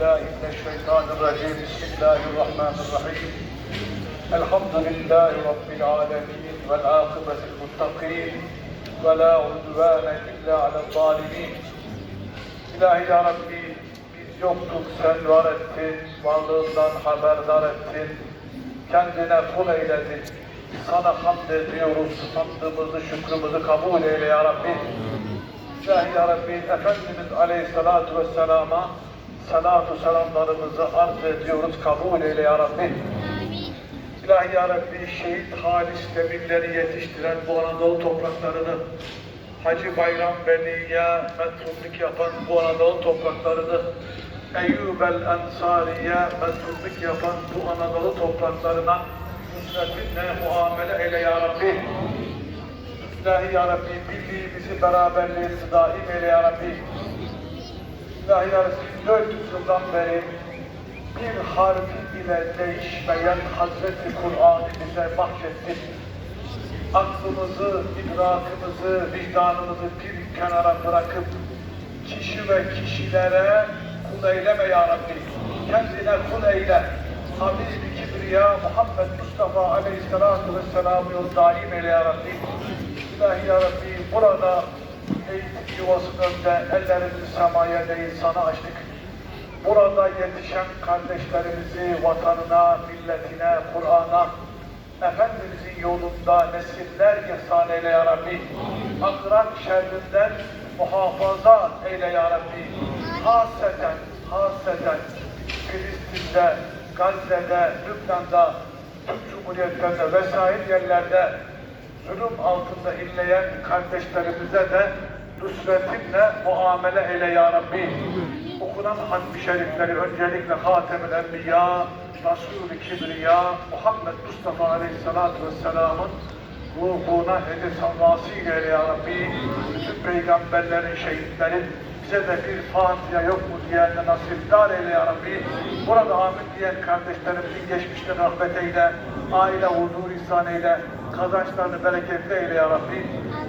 بالله من الشيطان الرجيم بسم الله الرحمن الرحيم الحمد لله رب العالمين والعاقبة للمتقين ولا عدوان إلا على الظالمين İlahi Ya Rabbi biz yoktuk sen var ettin, varlığından haberdar ettin, kendine kul eyledin. Sana hamd ediyoruz, hamdımızı, şükrümüzü kabul eyle Ya Rabbi. İlahi Ya Rabbi, Efendimiz Aleyhisselatü Vesselam'a salatu selamlarımızı arz ediyoruz, kabul eyle Ya Rabbi. İlahi Ya Rabbi, şehit halis demirleri yetiştiren bu Anadolu topraklarını, Hacı Bayram Veli'ye metrubluk yapan bu Anadolu topraklarını, Eyyub el Ensari'ye metrubluk yapan bu Anadolu topraklarına nusretinle muamele eyle Ya Rabbi. İlahi Ya Rabbi, birliğimizi, beraberliğimizi daim eyle Ya Rabbi. Rabbi, 400 yıldan beri bir harfi bile değişmeyen Hazreti Kur'an'ı bize bahşettin. Aklımızı, idrakımızı, vicdanımızı bir kenara bırakıp kişi ve kişilere kul eyleme ya Rabbi. Kendine kul eyle. Habib-i Kibriya Muhammed Mustafa Aleyhisselatü Vesselam'ı daim eyle ya Rabbi. İlahi burada yuvasının ellerimizi semaya değil sana açtık. Burada yetişen kardeşlerimizi vatanına, milletine, Kur'an'a, Efendimizin yolunda nesiller ihsan eyle ya Rabbi. Akran şerrinden muhafaza eyle ya Rabbi. Haseten, haseten Filistin'de, Gazze'de, Lübnan'da, Türk Cumhuriyetlerinde vesaire yerlerde zulüm altında inleyen kardeşlerimize de nusretinle muamele eyle ya Rabbi. Okunan hadis-i şerifleri öncelikle Hatem-ül Enbiya, Resul-i Kibriya, Muhammed Mustafa Aleyhisselatü Vesselam'ın ruhuna hedef havasıyla eyle ya Rabbi. Bütün peygamberlerin, şehitlerin bize de bir Fatiha yok mu diyen de nasipdar eyle ya Rabbi. Burada amin diyen kardeşlerimizin geçmişte rahmet eyle, aile huzur ihsan eyle, kazançlarını bereketli eyle ya Rabbi.